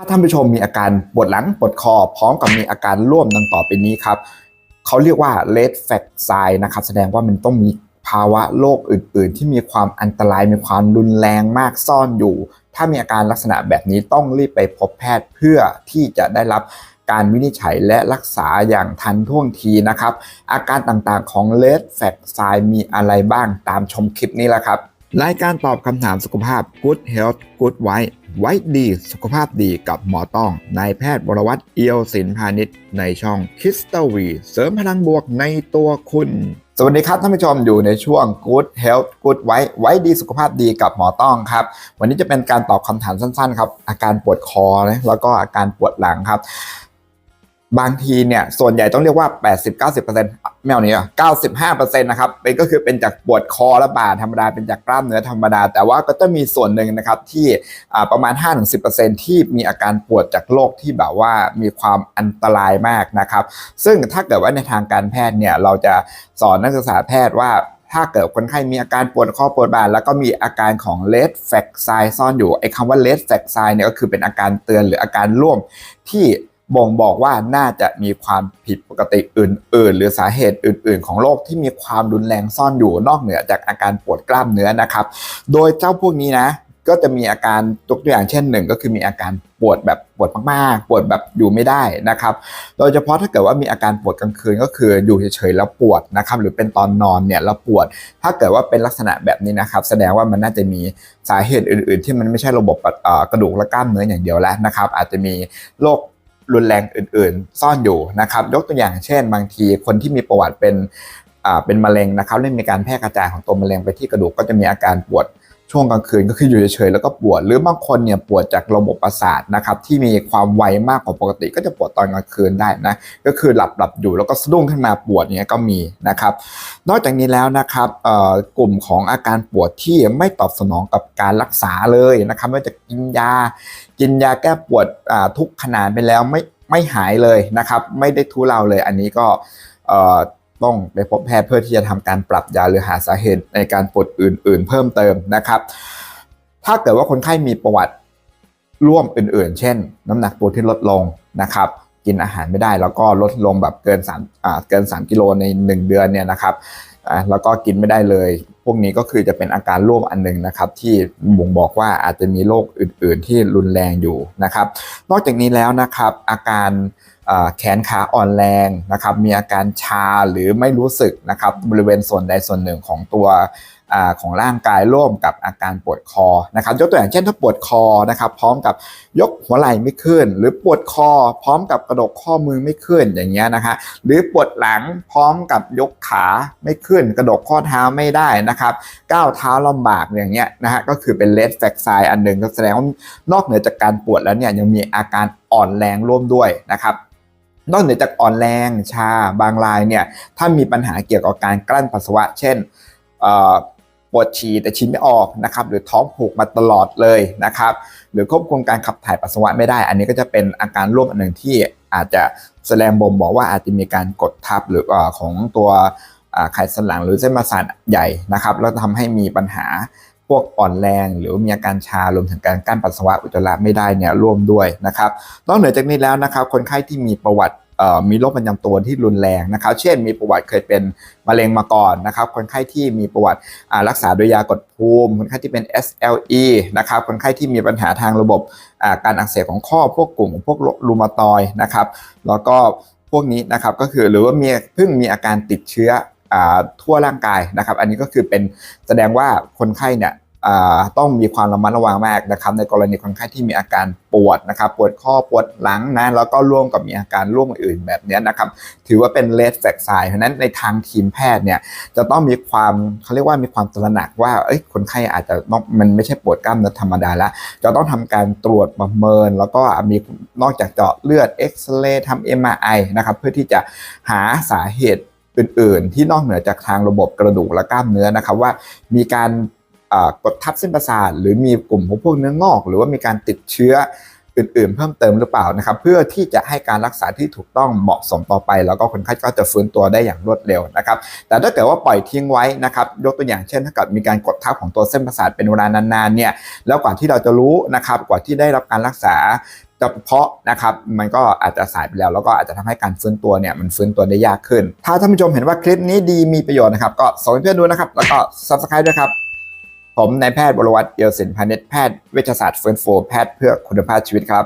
ถ้าท่านผู้ชมมีอาการปวดหลังปวดคอ พร้อมกับมีอาการร่วมดังต่อไปนี้ครับเขาเรียกว่า red flag sign นะครับ แสดงว่ามันต้องมีภาวะโรคอื่น ๆ ที่มีความอันตรายมีความรุนแรงมากซ่อนอยู่ ถ้ามีอาการลักษณะแบบนี้ต้องรีบไปพบแพทย์เพื่อที่จะได้รับการวินิจฉัยและรักษาอย่างทันท่วงทีนะครับ อาการต่างๆของ red flag sign มีอะไรบ้างตามชมคลิปนี้แหละครับ รายการตอบคำถามสุขภาพ Good Health Good White ไว้ดีสุขภาพดีกับหมอต้องนายแพทย์บรวัตรเอียวศิลพาณิชย์ในช่องคิสตวี เสริมพลังบวกในตัวคุณ สวัสดีครับท่านผู้ชมอยู่ในช่วง Good Health Good White ไว้ดีสุขภาพดีกับหมอต้องครับ วันนี้จะเป็นการตอบคำถามสั้นๆครับ อาการปวดคอนะแล้วก็อาการปวดหลังครับ บางทีเนี่ยส่วนใหญ่ต้องเรียกว่า 80-90%ไม่เอานี้อะ95%นะครับเป็นก็คือเป็นจากปวดคอและบ่าธรรมดาเป็นจากกล้ามเนื้อธรรมดา แต่ว่าก็จะมีส่วนหนึ่งนะครับที่ประมาณ 5-10%ที่มีอาการปวดจากโรคที่แบบว่ามีความอันตรายมากนะครับ ซึ่งถ้าเกิดว่าในทางการแพทย์เนี่ยเราจะสอนนักศึกษาแพทย์ว่าถ้าเกิดคนไข้มีอาการปวดข้อปวดบ่าแล้วก็มีอาการของ red flag sign ซ่อนอยู่ไอ้คำว่า red flag sign เนี่ยก็คือเป็นอาการเตือนหรืออาการร่วมที่ บ่งบอกว่าน่าจะมีความผิดปกติอื่น ๆ หรือสาเหตุอื่น ๆ ของโรคที่มีความรุนแรงซ่อนอยู่นอกเหนือจากอาการปวดกล้ามเนื้อนะครับ โดยเจ้าพวกนี้นะก็จะมีอาการตัวอย่างเช่นหนึ่งก็คือมีอาการปวดแบบปวดมากๆ ปวดแบบอยู่ไม่ได้นะครับ โดยเฉพาะถ้าเกิดว่ามีอาการปวดกลางคืนก็คืออยู่เฉยๆแล้วปวดนะครับหรือเป็นตอนนอนเนี่ยแล้วปวด ถ้าเกิดว่าเป็นลักษณะแบบนี้นะครับ แสดงว่ามันน่าจะมีสาเหตุอื่น ๆ ที่มันไม่ใช่ระบบกระดูกและกล้ามเนื้ออย่างเดียวแล้วนะครับ อาจจะมีโรค รุนแรงอื่น ๆ ซ่อนอยู่นะครับยกตัวอย่างเช่น บางทีคนที่มีประวัติเป็นเป็นมะเร็งนะครับเล่นมีการแพร่กระจายของตัวมะเร็งไปที่กระดูกก็จะมีอาการปวด ช่วงกลางคืนก็คืออยู่เฉยๆแล้วก็ปวด หรือบางคนเนี่ยปวดจากระบบประสาทนะครับที่มีความไวมากกว่าปกติ ก็จะปวดตอนกลางคืนได้นะก็คือหลับหลับอยู่แล้วก็สะดุ้งขึ้นมาปวดเนี่ยก็มีนะครับ นอกจากนี้แล้วนะครับกลุ่มของอาการปวดที่ไม่ตอบสนองกับการรักษาเลยนะครับไม่ว่าจะกินยา กินยาแก้ปวดทุกขนาดไปแล้วไม่ไม่หายเลยนะครับ ไม่ได้ทุเลาเลยอันนี้ก็ ต้องไปพบแพทย์เพื่อที่จะทำการปรับยาหรือหาสาเหตุในการปวดอื่น ๆ เพิ่มเติมนะครับ ถ้าเกิดว่าคนไข้มีประวัติร่วมอื่น ๆ เช่น น้ำหนักตัวที่ลดลงนะครับกินอาหารไม่ได้แล้วก็ลดลงแบบเกิน3อ่าเกิน 3 กิโลใน 1 เดือนเนี่ยนะครับอ่าแล้วก็กินไม่ได้เลย พวกนี้ก็คือจะเป็นอาการร่วมอันหนึ่งนะครับที่บ่งบอกว่าอาจจะมีโรคอื่น ๆ ที่รุนแรงอยู่นะครับ นอกจากนี้แล้วนะครับอาการ แขนขาอ่อนแรงนะครับ มีอาการชาหรือไม่รู้สึกนะครับบริเวณส่วนใดส่วนหนึ่งของตัวอของร่างกายร่วมกับอาการปวดคอนะครับยกตัวอย่างเช่นถ้าปวดคอนะครับพร้อมกับยกหัวไหล่ไม่ขึ้น หรือปวดคอ พร้อมกับกระดกข้อมือไม่ขึ้นอย่างเงี้ยนะฮะหรือปวดหลังพร้อมกับยกขาไม่ขึ้น กระดกข้อเท้าไม่ได้นะครับก้าวเท้าลำบากอย่างเงี้ยนะฮะก็คือเป็นเลสแฟกไซอันหนึ่งก็แสดงว่านอกเหนือจากการปวดแล้วเนี่ยยังมีอาการอ่อนแรงร่วมด้วยนะครับ นอกเหนือจากอ่อนแรงชาบางรายเนี่ยถ้ามีปัญหาเกี่ยวกับการกลั้นปัสสาวะ เช่นปวดฉี่แต่ฉี่ไม่ออกนะครับหรือท้องผูกมาตลอดเลยนะครับหรือควบคุมการขับถ่ายปัสสาวะไม่ได้ อันนี้ก็จะเป็นอาการร่วมอันหนึ่งที่อาจจะแสดงบ่งบอกว่าอาจจะมีการกดทับหรืออของตัวไขสันหลังหรือเส้นประสาทใหญ่นะครับแล้วทำให้มีปัญหา พวกอ่อนแรง หรือมีอาการชารวมถึงการกั้นปัสสาวะอุจจาระไม่ได้เนี่ยร่วมด้วยนะครับนอกเหนือจากนี้แล้วนะครับ คนไข้ที่มีประวัติมีโรคประจำตัวที่รุนแรงนะครับ เช่น มีประวัติเคยเป็นมะเร็งมาก่อนนะครับ คนไข้ที่มีประวัติรักษาโดยยากดภูมิ คนไข้ที่เป็น SLE นะครับ คนไข้ที่มีปัญหาทางระบบการอักเสบของข้อ พวกกลุ่มพวกรูมาตอยนะครับ แล้วก็พวกนี้นะครับ ก็คือหรือว่ามีเพิ่งมีอาการติดเชื้อ ทั่วร่างกายนะครับ อันนี้ก็คือเป็นแสดงว่าคนไข้เนี่ยต้องมีความระมัดระวังมากนะครับ ในกรณีคนไข้ที่มีอาการปวดนะครับ ปวดข้อปวดหลังนะแล้วก็ร่วมกับมีอาการร่วมอื่นแบบนี้นะครับ ถือว่าเป็นเลสแฟกไซเพราะนั้นในทางทีมแพทย์เนี่ยจะต้องมีความเขาเรียกว่ามีความตระหนักว่าเอ้ยคนไข้อาจจะมันไม่ใช่ปวดกล้ามเนื้อธรรมดาแล้วจะต้องทำการตรวจประเมิน แล้วก็มีนอกจากเจาะเลือดเอ็กซเรย์ทำเอ็มไอนะครับเพื่อที่จะหาสาเหตุ อื่น ๆ ที่นอกเหนือจากทางระบบกระดูกและกล้ามเนื้อนะครับว่ามีการกดทับเส้นประสาทหรือมีกลุ่มของพวกเนื้องอก หรือว่ามีการติดเชื้อ อื่นๆ เพิ่มเติมหรือเปล่านะครับ เพื่อที่จะให้การรักษาที่ถูกต้องเหมาะสมต่อไป แล้วก็คนไข้ก็จะฟื้นตัวได้อย่างรวดเร็วนะครับ แต่ถ้าเกิดว่าปล่อยทิ้งไว้นะครับ ยกตัวอย่างเช่น ถ้าเกิดมีการกดทับของตัวเส้นประสาทเป็นเวลานานๆเนี่ยแล้วกว่าที่เราจะรู้นะครับกว่าที่ได้รับการรักษาเฉพาะนะครับมันก็อาจจะสายไปแล้ว แล้วก็อาจจะทำให้การฟื้นตัวเนี่ยมันฟื้นตัวได้ยากขึ้น ถ้าท่านผู้ชมเห็นว่าคลิปนี้ดีมีประโยชน์นะครับ ก็ส่งเพื่อนดูนะครับ แล้วก็ subscribe ด้วยครับ ผมนายแพทย์บรวัตรเอียวสินพานิชแพทย์เวชศาสตร์เฟื้นฟูแพทย์เพื่อคุณภาพชีวิตครับ